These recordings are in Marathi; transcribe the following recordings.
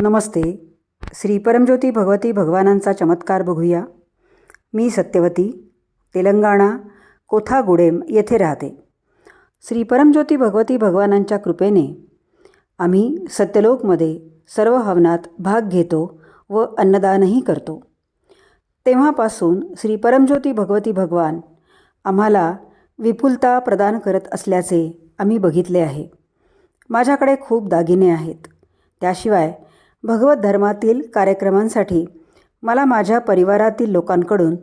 नमस्ते. श्री परमज्योती भगवती भगवानांचा चमत्कार बघूया. मी सत्यवती तेलंगणा कोथागुडेम येथे राहते. श्री परमज्योती भगवती भगवानांच्या कृपेने आम्ही सत्यलोकमध्ये सर्व हवनात भाग घेतो व अन्नदानही करतो. तेव्हापासून श्री परमज्योती भगवती भगवान आम्हाला विपुलता प्रदान करत असल्याचे आम्ही बघितले आहे. माझ्याकडे खूप दागिने आहेत. त्याशिवाय भगवत धर्मातील कार्यक्रमांसाठी मला माझ्या परिवारातील लोकांकडून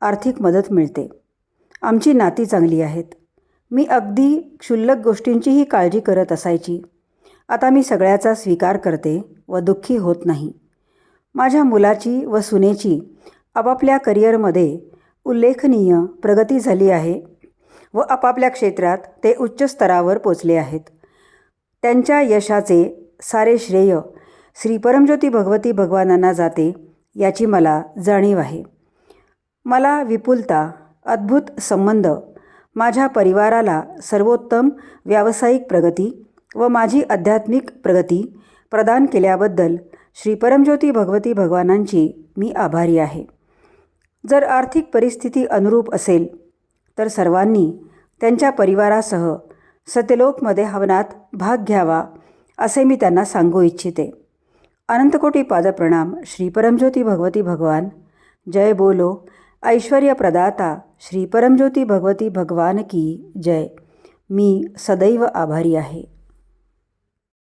आर्थिक मदत मिळते. आमची नाती चांगली आहेत. मी अगदी क्षुल्लक गोष्टींचीही काळजी करत असायची. आता मी सगळ्याचा स्वीकार करते व दुःखी होत नाही. माझ्या मुलाची व सुनेची आपापल्या करिअरमध्ये उल्लेखनीय प्रगती झाली आहे व आपापल्या क्षेत्रात ते उच्च स्तरावर पोचले आहेत. त्यांच्या यशाचे सारे श्रेय श्री परमज्योती भगवती भगवानांना जाते याची मला जाणीव आहे. मला विपुलता अद्भुत संबंध माझ्या परिवाराला सर्वोत्तम व्यावसायिक प्रगती व माझी आध्यात्मिक प्रगती प्रदान केल्याबद्दल श्री परमज्योती भगवती भगवानांची मी आभारी आहे. जर आर्थिक परिस्थिती अनुरूप असेल तर सर्वांनी त्यांच्या परिवारासह सत्यलोकमध्ये हवनात भाग घ्यावा असे मी त्यांना सांगू इच्छिते. अनंतकोटी पादप्रणाम श्रीपरमज्योती भगवती भगवान. जय बोलो ऐश्वर्य प्रदाता श्री परमज्योती भगवती भगवान की जय. मी सदैव आभारी आहे.